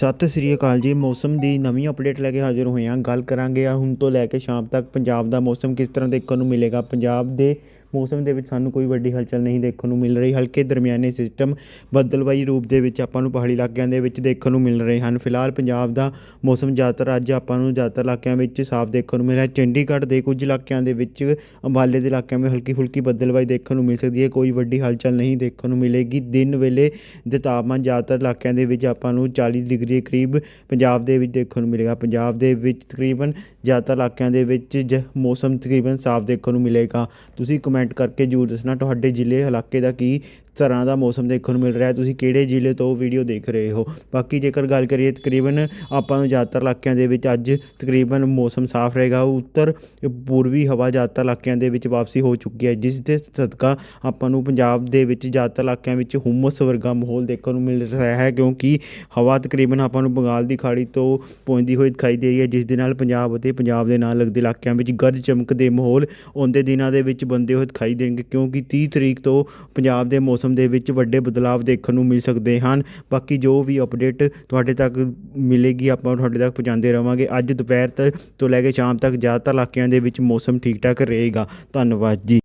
ਸਤਿ ਸ੍ਰੀ ਅਕਾਲ ਜੀ। ਮੌਸਮ ਦੀ ਨਵੀਂ ਅਪਡੇਟ ਲੈ ਕੇ ਹਾਜ਼ਰ ਹੋਏ ਹਾਂ। ਗੱਲ ਕਰਾਂਗੇ ਆ ਹੁਣ ਤੋਂ ਲੈ ਕੇ ਸ਼ਾਮ ਤੱਕ ਪੰਜਾਬ ਦਾ ਮੌਸਮ ਕਿਸ ਤਰ੍ਹਾਂ ਦੇਖਣ ਨੂੰ ਮਿਲੇਗਾ। ਪੰਜਾਬ ਦੇ ਮੌਸਮ ਦੇ ਵਿੱਚ ਸਾਨੂੰ ਕੋਈ ਵੱਡੀ ਹਲਚਲ ਨਹੀਂ ਦੇਖਣ ਨੂੰ ਮਿਲ ਰਹੀ। ਹਲਕੇ ਦਰਮਿਆਨੇ ਸਿਸਟਮ ਬੱਦਲਵਾਈ ਰੂਪ ਦੇ ਵਿੱਚ ਆਪਾਂ ਨੂੰ ਪਹਾੜੀ ਇਲਾਕਿਆਂ ਦੇ ਵਿੱਚ ਦੇਖਣ ਨੂੰ ਮਿਲ ਰਹੇ ਹਨ। ਫਿਲਹਾਲ ਪੰਜਾਬ ਦਾ ਮੌਸਮ ਜ਼ਿਆਦਾਤਰ ਅੱਜ ਆਪਾਂ ਨੂੰ ਜ਼ਿਆਦਾਤਰ ਇਲਾਕਿਆਂ ਵਿੱਚ ਸਾਫ਼ ਦੇਖਣ ਨੂੰ ਮਿਲ ਰਿਹਾ ਚੰਡੀਗੜ੍ਹ ਦੇ ਕੁਝ ਇਲਾਕਿਆਂ ਦੇ ਵਿੱਚ ਅੰਬਾਲੇ ਦੇ ਇਲਾਕਿਆਂ ਵਿੱਚ ਹਲਕੀ ਫੁਲਕੀ ਬੱਦਲਵਾਈ ਦੇਖਣ ਨੂੰ ਮਿਲ ਸਕਦੀ ਹੈ। ਕੋਈ ਵੱਡੀ ਹਲਚਲ ਨਹੀਂ ਦੇਖਣ ਨੂੰ ਮਿਲੇਗੀ। ਦਿਨ ਵੇਲੇ ਦੇ ਤਾਪਮਾਨ ਜ਼ਿਆਦਾਤਰ ਇਲਾਕਿਆਂ ਦੇ ਵਿੱਚ ਆਪਾਂ ਨੂੰ 40 ਡਿਗਰੀ ਦੇ ਕਰੀਬ ਪੰਜਾਬ ਦੇ ਵਿੱਚ ਦੇਖਣ ਨੂੰ ਮਿਲੇਗਾ। ਪੰਜਾਬ ਦੇ ਵਿੱਚ ਤਕਰੀਬਨ ਜ਼ਿਆਦਾਤਰ ਇਲਾਕਿਆਂ ਦੇ ਵਿੱਚ ਜ ਮੌਸਮ ਤਕਰੀਬਨ ਸਾਫ਼ ਦੇਖਣ ਨੂੰ ਮਿਲੇਗਾ। ਤੁਸੀਂ ਕਮੈਂਟ ਕਰਕੇ ਜ਼ਰੂਰ ਦੱਸਣਾ ਤੁਹਾਡੇ ਜ਼ਿਲ੍ਹੇ ਇਲਾਕੇ ਦਾ ਕੀ ਤਰ੍ਹਾਂ ਦਾ ਮੌਸਮ ਦੇਖਣ ਨੂੰ ਮਿਲ ਰਿਹਾ ਤੁਸੀਂ ਕਿਹੜੇ ਜ਼ਿਲ੍ਹੇ ਤੋਂ ਵੀਡੀਓ ਦੇਖ ਰਹੇ ਹੋ? ਬਾਕੀ ਜੇਕਰ ਗੱਲ ਕਰੀਏ, ਤਕਰੀਬਨ ਆਪਾਂ ਨੂੰ ਜ਼ਿਆਦਾਤਰ ਇਲਾਕਿਆਂ ਦੇ ਵਿੱਚ ਅੱਜ ਤਕਰੀਬਨ ਮੌਸਮ ਸਾਫ਼ ਰਹੇਗਾ। ਉੱਤਰ, ਪੂਰਬੀ ਹਵਾ ਜ਼ਿਆਦਾਤਰ ਇਲਾਕਿਆਂ ਦੇ ਵਿੱਚ ਵਾਪਸੀ ਹੋ ਚੁੱਕੀ ਹੈ, ਜਿਸ ਦੇ ਸਦਕਾ ਆਪਾਂ ਨੂੰ ਪੰਜਾਬ ਦੇ ਵਿੱਚ ਜ਼ਿਆਦਾਤਰ ਇਲਾਕਿਆਂ ਵਿੱਚ ਹੁਮਸ ਵਰਗਾ ਮਾਹੌਲ ਦੇਖਣ ਨੂੰ ਮਿਲ ਰਿਹਾ ਹੈ, ਕਿਉਂਕਿ ਹਵਾ ਤਕਰੀਬਨ ਆਪਾਂ ਨੂੰ ਬੰਗਾਲ ਦੀ ਖਾੜੀ ਤੋਂ ਪਹੁੰਚਦੀ ਹੋਈ ਦਿਖਾਈ ਦੇ ਰਹੀ ਹੈ, ਜਿਸ ਦੇ ਨਾਲ ਪੰਜਾਬ ਅਤੇ ਪੰਜਾਬ ਦੇ ਨਾਲ ਲੱਗਦੇ ਇਲਾਕਿਆਂ ਵਿੱਚ ਗਰਜ ਚਮਕ ਦੇ ਮਾਹੌਲ ਆਉਂਦੇ ਦਿਨਾਂ ਦੇ ਵਿੱਚ ਬੰਦੇ ਹੋਏ ਦਿਖਾਈ ਦੇਣਗੇ, ਕਿਉਂਕਿ 30 ਤਰੀਕ ਤੋਂ ਪੰਜਾਬ ਦੇ ਮੌਸਮ ਦੇ ਵਿੱਚ ਵੱਡੇ ਬਦਲਾਵ ਦੇਖਣ ਨੂੰ ਮਿਲ ਸਕਦੇ ਹਨ। ਬਾਕੀ ਜੋ ਵੀ ਅਪਡੇਟ ਤੁਹਾਡੇ ਤੱਕ ਮਿਲੇਗੀ, ਆਪਾਂ ਤੁਹਾਡੇ ਤੱਕ ਪਹੁੰਚਾਉਂਦੇ ਰਵਾਂਗੇ। ਅੱਜ ਦੁਪਹਿਰ ਤੱਕ ਤੋਂ ਲੈ ਕੇ ਸ਼ਾਮ ਤੱਕ ਜ਼ਿਆਦਾਤਰ ਇਲਾਕਿਆਂ ਦੇ ਵਿੱਚ ਮੌਸਮ ਠੀਕ ਠਾਕ ਰਹੇਗਾ। ਧੰਨਵਾਦ ਜੀ।